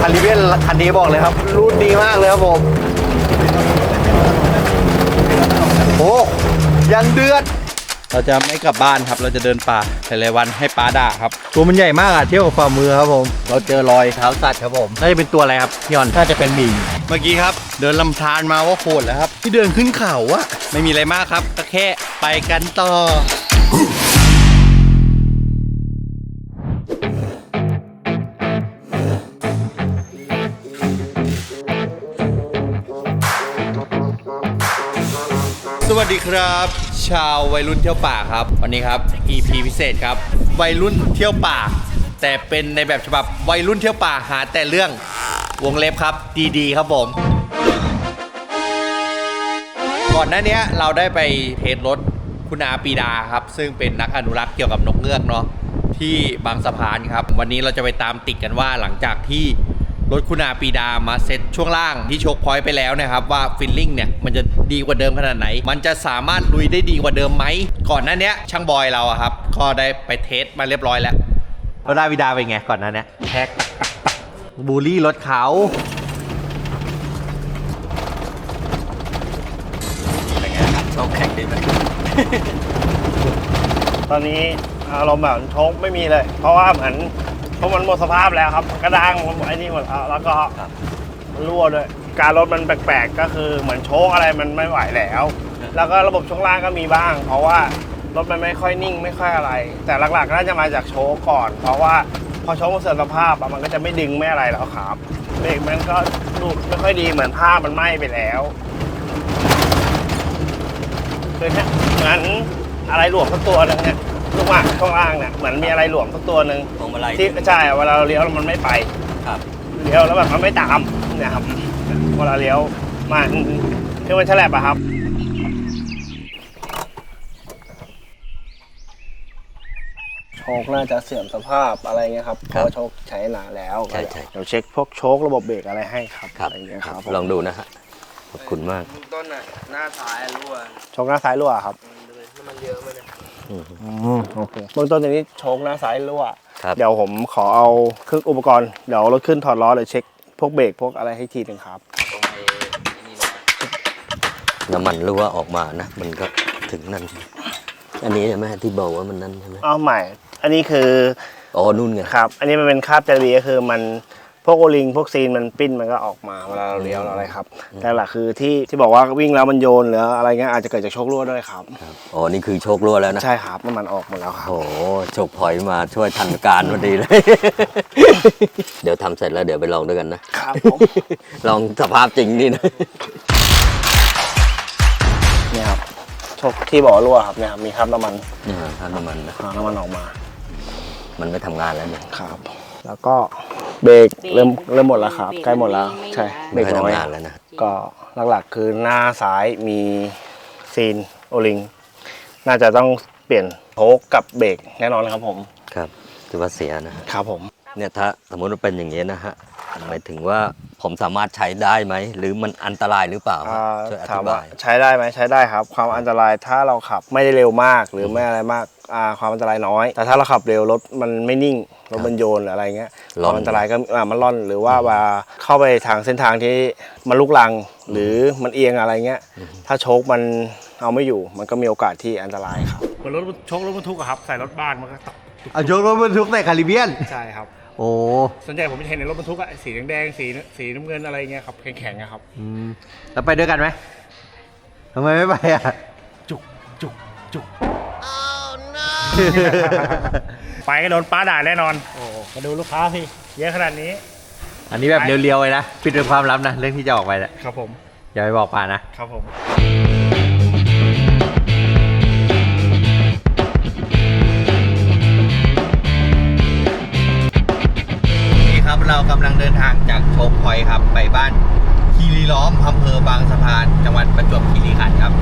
คาริเบียนคันนี้บอกเลยครับ รุ่นดีมากเลยครับผมโอ้ยังเดือด เราจะไม่กลับบ้านครับ เราจะเดินป่าหลายๆวันให้ป้าด่าครับ ตัวมันใหญ่มากอะเที่ยวกับฝ่ามือครับผม เราเจอรอยเท้าสัตว์ครับผม น่าจะเป็นตัวอะไรครับพี่ยอนน่าจะเป็นหมีเมื่อกี้ครับ เดินลำธารมาว่าโหดแล้วครับ ที่เดินขึ้นเขาอะไม่มีอะไรมากครับก็แค่ไปกันต่อ สวัสดีครับ ชาววัยรุ่นเที่ยวป่าครับ วันนี้ครับ EP พิเศษครับ วัยรุ่นเที่ยวป่า แต่เป็นในแบบฉบับวัยรุ่นเที่ยวป่าหาแต่เรื่องวงเล็บครับ ดีๆ ครับผม ก่อนหน้านี้เราได้ไปเทสรถคุณอาปีดาครับ ซึ่งเป็นนักอนุรักษ์เกี่ยวกับนกเงือกเนาะที่บางสะพานครับ วันนี้เราจะไปตามติดกันว่าหลังจากที่ รถคุณอาปีดามาเซ็ตช่วงล่างที่โชคพอยต์ไปแล้วนะครับว่าฟิลลิ่งเนี่ยมันจะดีกว่าเดิมขนาดไหน มันจะสามารถลุยได้ดีกว่าเดิมไหม ก่อนหน้านี้ช่างบอยเราอะครับก็ได้ไปเทสมาเรียบร้อยแล้วรถอาปีดาเป็นไงก่อนหน้านี้แท็กบูลลี่รถเขาตอนนี้อารมณ์แบบโชคไม่มีเลย เพราะว่าเหมือน เพราะมันหมดสภาพแล้วครับกระด้างมันไอ้นี่หมดแล้วแล้วก็รั่วด้วยการรถมันแปลกๆก็คือเหมือนโชคอะไรมันไม่ไหวแล้ว แล้วก็ระบบช่วงล่างก็มีบ้าง เพราะว่ารถมันไม่ค่อยนิ่งไม่ค่อยอะไร แต่หลักๆน่าจะมาจากโชคก่อน เพราะว่าพอโชคมันเสื่อมสภาพอะมันก็จะไม่ดึงไม่อะไรแล้วครับเบรกมันก็ดูไม่ค่อยดีเหมือนผ้ามันไหม้ไปแล้วคือเนี่ยเหมือนอะไรหลวมสักตัวหนึงเนี่ย ลูกหมากช่วงล่างเนี่ยเหมือนมีอะไรหลวมสักตัวหนึ่งพวงมาลัยที่ใช่เวลาเราเลี้ยวแล้วมันไม่ไปครับเลี้ยวแล้วแบบมันไม่ตามเนี่ยครับเวลาเลี้ยวมันคือมันฉลับอะครับโชคน่าจะเสื่อมสภาพอะไรเงี้ยครับเพครับราะโชคใช้นานแล้วใช่ใช่เดี๋ยวเช็คพวกโชคระบบเบรกอะไรให้ครับครับอะไรเงี้ยครับผมลองดูนะฮะขอบคุณมากต้นน่ะหน้าซ้ายรั่วโชคหน้าซ้ายรั่วครับมันเยอะไปเลย อืมโอเคเบื้องต้นตอนนี้โชคหน้าซ้ายรั่วครับ เดี๋ยวผมขอเอาเครื่องอุปกรณ์เดี๋ยวรถขึ้นถอดล้อเลยเช็คพวกเบรกพวกอะไรให้ทีหนึ่งครับ น้ำมันรั่วออกมานะ มันก็ถึงนั่น อันนี้ใช่ไหมที่บอกว่ามันนั่นใช่ไหมเอาใหม่ อันนี้คือ อ๋อนู่นไง ครับ อันนี้มันเป็นคราบจารีก็คือมันพ วกโอลิงพวกซีนมันปิ้นมันก็ออกมาเวลาเราเลี้ยวอะไรครับ แต่หลักคือที่ที่บอกว่าวิ่งแล้วมันโยนหรืออะไรเงี้ยอาจจะเกิดจากโชครั่วด้วยครับครับอ๋อนี่คือโชครั่วแล้วนะใช่ครับน้ำมันออกหมดแล้วครับโอ้โหโชคพลอยมาช่วยทันการพอดีเลย เดี๋ยวทำเสร็จแล้วเดี๋ยวไปลองด้วยกันนะครับผมลองสภาพจริงนี่นะเนี่ยครับโชคที่บอกว่ารั่วครับเนี่ยครับมีคราบน้ำมันอ่าถ้าน้ำมันนะอ่าน้ำมันออกมา มันไม่ทำงานแล้วเนี่ยครับ แล้วก็เบรกเริ่มเริ่มหมดแล้วครับ ใกล้หมดแล้ว ใช่เบรไม่กค่อยน้อยทำงานแล้วนะ ก็หลักๆคือหน้าซ้ายมีซีนโอลิง น่าจะต้องเปลี่ยนโชคกับเบรกแน่นอนนะครับผมครับถือว่าเสียนะฮะครับผมเนี่ยถ้าสมมติว่าเป็นอย่างนี้นะฮะหมายถึงว่าผมสามารถใช้ได้ไหม หรือมันอันตรายหรือเปล่าอ่าช่วยอถาธิมว่าบาย ใช้ได้ไหมใช้ได้ครับ ความอันตรายถ้าเราขับไม่ได้เร็วมากหรือไม่อะไรมากอ่าความอันตรายน้อย แต่ถ้าเราขับเร็วรถมันไม่นิ่ง รถมันโยนหรืออะไรเงี้ยคล่อนวามอันตรายก็อ่ามันล่อนหรือว่าว่าเข้าไปทางเส้นทางที่มันลุกลังหรือมันเอียงอะไรเงี้ย ถ้าโชคมันเอาไม่อยู่ มันก็มีโอกาสที่อันตรายครับเหมือนรถโชครถบรรทุกอะครับใส่รถบ้านมันก็ตกเอายกรถบรรทุกใส่คาริเบียนใช่ครับ โอ้ส่วนใหญ่ผมจะเห็นในรถบรรทุกอะสีแดงๆสีสีน้ำเงินอะไรเงี้ยครับแข็งๆอะครับอืมแล้วไปด้วยกันไหมทำไมไม่ไปอะจุกจุกจุก ไปก็โดนป้าด่าแน่นอน โอ้มาดูลูกค้าสิเยอะขนาดนี้ อันนี้แบบเรียวๆเลยนะปิดเป็นความลับนะเรื่องที่จะออกไปแหละครับผม อย่าไปบอกป่านะ ครับผม นี่ครับเรากำลังเดินทางจากโชคพอยต์ครับไปบ้านคีรีล้อมอำเภอบางสะพาน จังหวัดประจวบคีรีขันธ์ครับ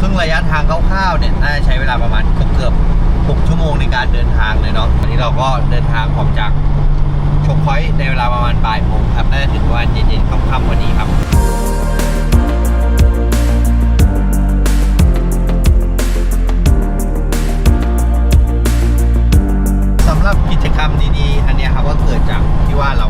ซึ่งระยะทางคร่าวๆเนี่ยน่าจะใช้เวลาประมาณเกือบๆ 6 ชั่วโมงในการเดินทางเลยเนาะวันนี้เราก็เดินทางออกจากชกพอยในเวลาประมาณบ่ายโมงครับน่าจะถึงวันเย็นๆค่ำๆวันนี้ครับสำหรับกิจกรรมดีๆ อันนี้ครับก็เกิดจากที่ว่าเรา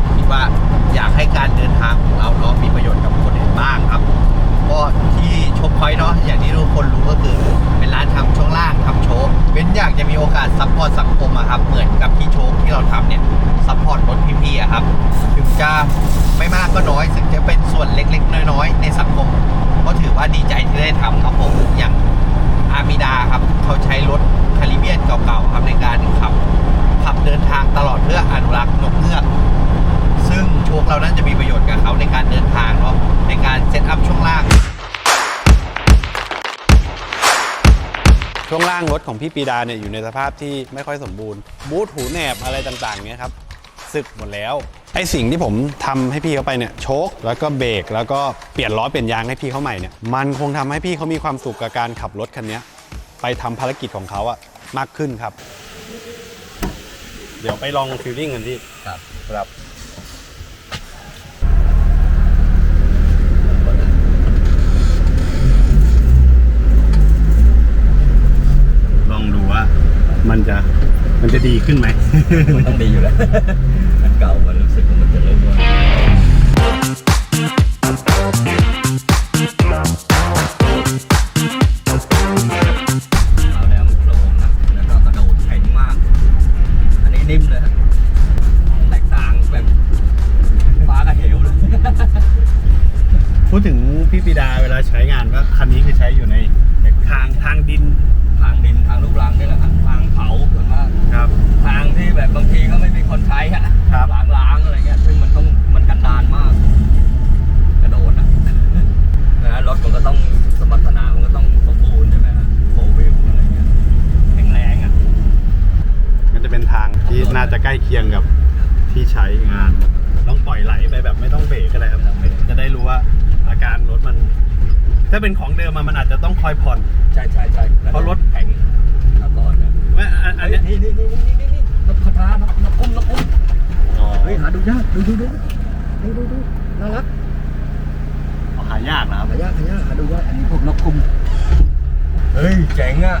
เก่าๆครับในการขับขับเดินทางตลอดเพื่ออนุรักษ์นกเงือกซึ่งโชคเราน่าจะมีประโยชน์กับเขาในการเดินทางเนาะในการเซตอัพช่วงล่าง ช่วงล่างรถของพี่ปีดาเนี่ยอยู่ในสภาพที่ไม่ค่อยสมบูรณ์ บูทหูแหนบอะไรต่างๆเนี่ยครับสึกหมดแล้ว ไอสิ่งที่ผมทำให้พี่เขาไปเนี่ยโชคแล้วก็เบรกแล้วก็เปลี่ยนล้อเปลี่ยนยางให้พี่เขาใหม่เนี่ยมันคงทำให้พี่เขามีความสุขกับการขับรถคันนี้ไปทำภารกิจของเขาอะ มากขึ้นครับ เดี๋ยวไปลองฟิลลิ่งกันที่ครับครับลองดูว่า มันจะมันจะดีขึ้นไหม มันต้องดีอยู่แล้วอันเก่ามันรู้สึกว่า พูดถึงพี่ปีดาเวลาใช้งานก็คันนี้คือใช้อยู่ในในทางทางดิน ทางดินทางลูกรังนี่แหละครับทางเขาส่วนมากครับ ทางที่แบบบางทีก็ไม่มีคนใช้อะครับล้างๆอะไรเงี้ยซึ่งมันต้องมันกันดานมาก กระโดดอะนะรถมันก็ต้องสมรรถนะมันก็ต้องสมบูรณ์ใช่ไหมฮะโฟวิลอะไรเงี้ยแข็งแรงอะมันจะเป็นทางที่น่าจะใกล้เคียงกับที่ใช้งานต้องปล่อยไหลไปแบบไม่ต้องเบรกก็ได้ครับจะได้รู้ว่า อาการรถมัน ถ้าเป็นของเดิมอะมันอาจจะต้องคอยผ่อน ใช่ใช่ใช่เพราะรถแข็งครับตอนเนี่ยไม่อันอันเนี้ยนี่นี่นี่นี่นี่นี่นกกระทานกนกอุ้มนกอุ้มเฮ้ยหาดูยากดูดูดูดูดูดูน่ารักหายากนะครับหายากหายากหาดูยากอันนี้พวกนกคุมเฮ้ยเจ๋งอะ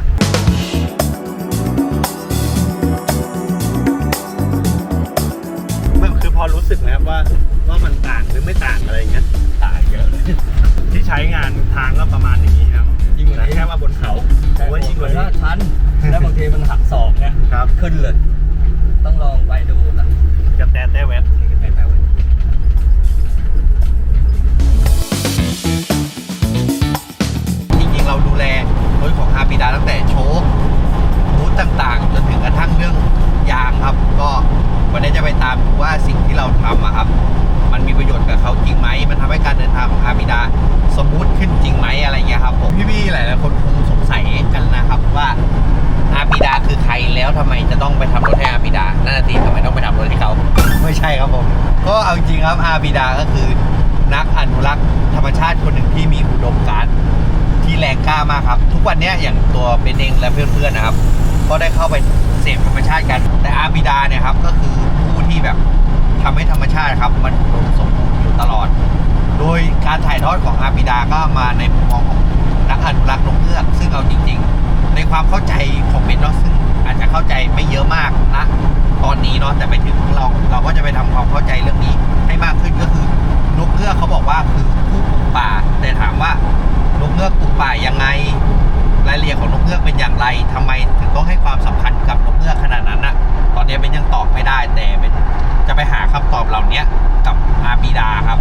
ไม่คือพอรู้สึกนะครับว่าว่ามันต่างหรือไม่ต่างอะไรอย่างเงี้ย ที่ใช้งานทางก็ประมาณอย่างนี้ครับยิ่งกว่านี้แค่ว่าบนเขาผมว่ายิ่งกว่านี้ถ้าชั้น แล้วบางทีมันหักศอกเนี่ยครับ ขึ้นเลย ต้องลองไปดูนะ ก็เอาจริงครับอาปิดาก็คือนักอนุรักษ์ธรรมชาติคนหนึ่งที่มีอุดมการณ์ที่แรงกล้ามากครับ ทุกวันเนี้ยอย่างตัวเป็นเองและเพื่อนๆนะครับ ก็ได้เข้าไปเสพธรรมชาติกัน แต่อาบิดาเนี่ยครับก็คือผู้ที่แบบทำให้ธรรมชาติครับมันอุดมสมบูรณ์อยู่ตลอด โดยการถ่ายทอดของอาบิดาก็มาในมุมมองของนักอนุรักษ์นกเงือกซึ่งเอาจริงๆ ในความเข้าใจของเป็นเนาะซึ่ง อาจจะเข้าใจไม่เยอะมากนะตอนนี้เนาะแต่ไปถึงเราเราก็จะไปทำความเข้าใจเรื่องนี้ให้มากขึ้นก็คือนกเงือกเขาบอกว่าคือผู้ปลูกป่า แต่ถามว่านกเงือกปลูกป่ายังไง รายละเอียดของนกเงือกเป็นอย่างไรทำไมถึงต้องให้ความสำคัญกับนกเงือกขนาดนั้นนะตอนนี้เป็นยังตอบไม่ได้แต่เป็น จะไปหาคำตอบเหล่านี้กับอาบิดาครับ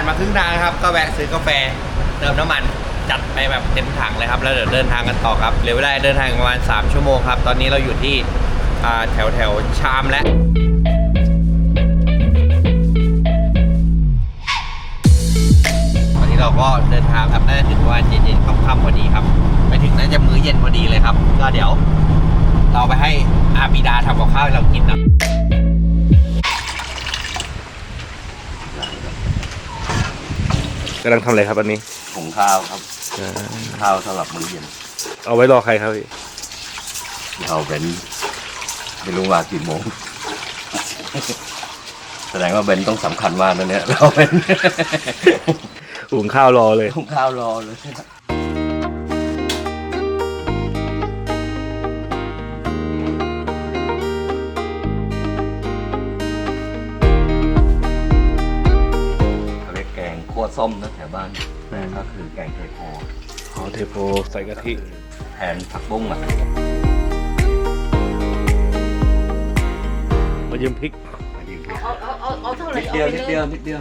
านมาครึ่งทางครับ ก็แวะซื้อกาแฟ เติมน้ำมัน จัดไปแบบเต็มถังเลยครับ แล้วเดี๋ยวเดินทางกันต่อครับเหลือเวลาเดินทางประมาณ 3 ชั่วโมงครับ ตอนนี้เราอยู่ที่แถวแถวชามและวันนี้เราก็เดินทางครับน่าจะถึงประมาณเย็นๆค่ำๆพอดีครับ ไปถึงน่าจะมื้อเย็นพอดีเลยครับ ก็เดี๋ยว เราไปให้อาบิดาทำกับข้าวให้เรากินนะ กำลังทำอะไรครับอันนี้หุงข้าวครับข้าวสำหรับมื้อเย็นเอาไว้รอใครครับพี่เราเป็นไม่รู้ว่ากี่โมง แสดงว่าเบนต้องสำคัญมากนะเนี่ยเราเป็น หุงข้าวรอเลยทุ่งข้าวรอเลย วส้มนะแถวบ้านก็คือแกงเทโพอ๋อเทโพใส่กะทิ แทนผักบุ้งอะมายืมพริก เอาเอาเอาเอาเท่าไหร่นิดเอาเดียวไปนิดเลเดียวยนิดเดียว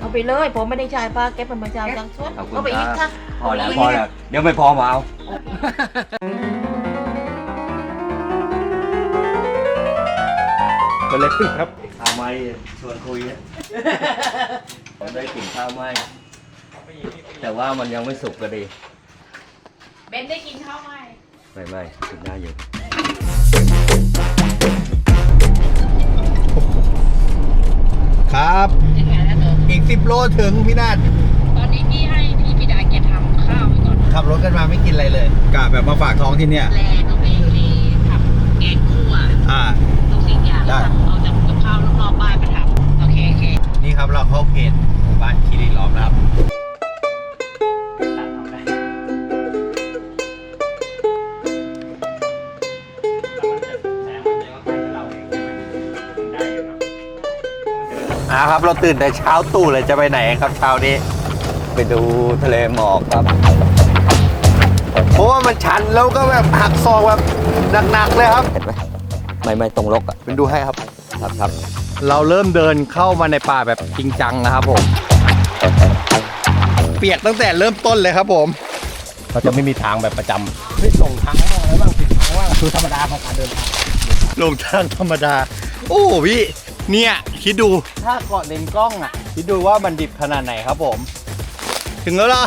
เอาไปเลยผมไม่ได้จ่ายป้าแกเป็นประจำจังชดขอบคุณเอาไปอีกครัค่ะบพอแล้วพอแล้วเดี๋ยวไม่พอมาเอาก็เลยครับข้าไมชวนคุยเนี่ย ผมได้กลิ่นข้าวไหม้แต่ว่ามันยังไม่สุกก็ดี เบนได้กินข้าวไหมไม่ไม่กินได้อยู่ครับ ยังไงนะเธออีก10โลถึงพี่นาฏตอนนี้พี่ให้พี่พิดาแกทำข้าวไปก่อนขับรถกันมาไม่กินอะไรเลยกะแบบมาฝากท้องที่เนี่ย แลก็ไปเลยทำแกงคั่วอ่า ทุกสิ่งอย่างได้ทำเอาจากกับข้าวรอบๆบ้านมาท ครับเราเข้าเขตหมู่บ้านคีรีล้อมแล้วครับอ่าครับเราตื่นแต่เช้าตู่เลยจะไปไหนครับเช้านี้ ไปดูทะเลหมอกครับ เพราะว่ามันชันแล้วก็แบบหักซองแบบหนักๆเลยครับเห็นไหมไม่ไม่ตรงลกอะเป็นดูให้ครับครับครับ เราเริ่มเดินเข้ามาในป่าแบบจริงจังนะครับผม เปียกตั้งแต่เริ่มต้นเลยครับผม เราจะไม่มีทางแบบประจำไม่ส่งทางบ้างอะไรบ้างผิดทางบ้างคือธรรมดาของการเดินทางลงทางธรรมดา โอ้พี่ เนี่ย คิดดู ถ้าเกาะเลนส์กล้องอะ คิดดูว่ามันดิบขนาดไหนครับผม ถึงแล้วล่ะ